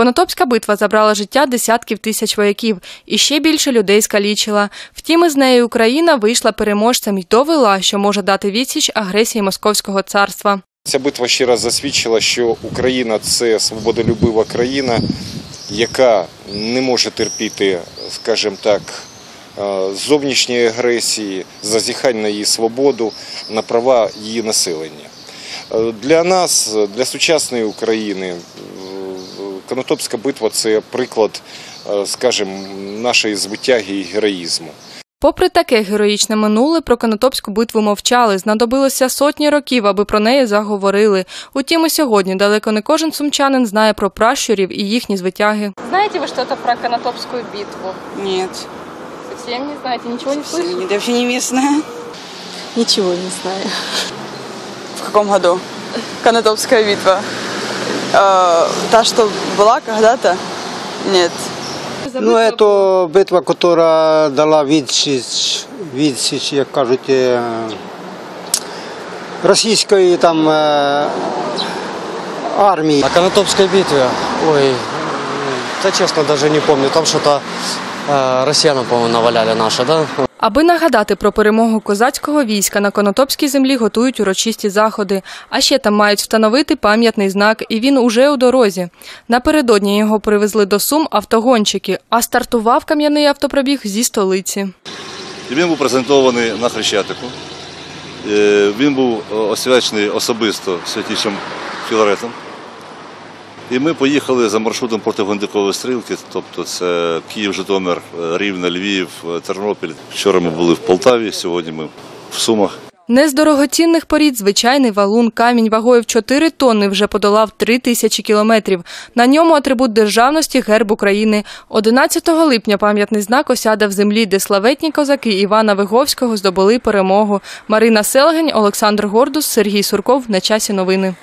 Конотопська битва забрала життя десятків тисяч вояків і ще більше людей скалічила. Втім, із нею Україна вийшла переможцем і довела, що може дати відсіч агресії Московського царства. Ця битва ще раз засвідчила, що Україна це свободолюбива країна, яка не може терпіти, скажімо так, е, зовнішньої агресії, зазіхань на її свободу, на права її населення. Е, Для нас, для сучасної України, Конотопська битва це приклад, е, скажімо, нашої звитяги і героїзму. Попри таке героїчне минуле, про Конотопську битву мовчали. Знадобилося сотні років, аби про неї заговорили. Утім, і сьогодні далеко не кожен сумчанин знає про пращурів і їхні звитяги. Знаєте ви щось про Конотопську битву? Нет, Зовсім не знаєте, нічого не слышали? вообще не местная. Ничего не знаю. В каком году? Конотопская битва Э, та, что была когда-то? Нет. Ну, это битва, яка дала відсіч, відсіч, як кажуть, е, російської там е, армії. На Конотопской битве, ой, да честно даже не помню, там что-то э, россиянам, по-моему, наваляли наши, да? Аби нагадати про перемогу козацького війська на Конотопській землі готують урочисті заходи. А ще там мають встановити пам'ятний знак, і він уже у дорозі. Напередодні його привезли до Сум автогонщики, а стартував кам'яний автопробіг зі столиці. Він був презентований на Хрещатику. Е, Він був освячений особисто святішим Філаретом. І ми поїхали за маршрутом протигондикової стрілки, тобто це Київ, Житомир, е, Рівне, Львів, е, Тернопіль. Вчора ми були в Полтаві, сьогодні ми в Сумах. Не з дорогоцінних порід звичайний валун камінь вагою в 4 тонни вже подолав 3 тисячі кілометрів. На ньому атрибут державності герб України. 11 липня пам'ятний знак осяде в землі, де славетні козаки Івана Виговського здобули перемогу. Марина Селгень, Олександр Гордус, Сергій Сурков. На часі новини.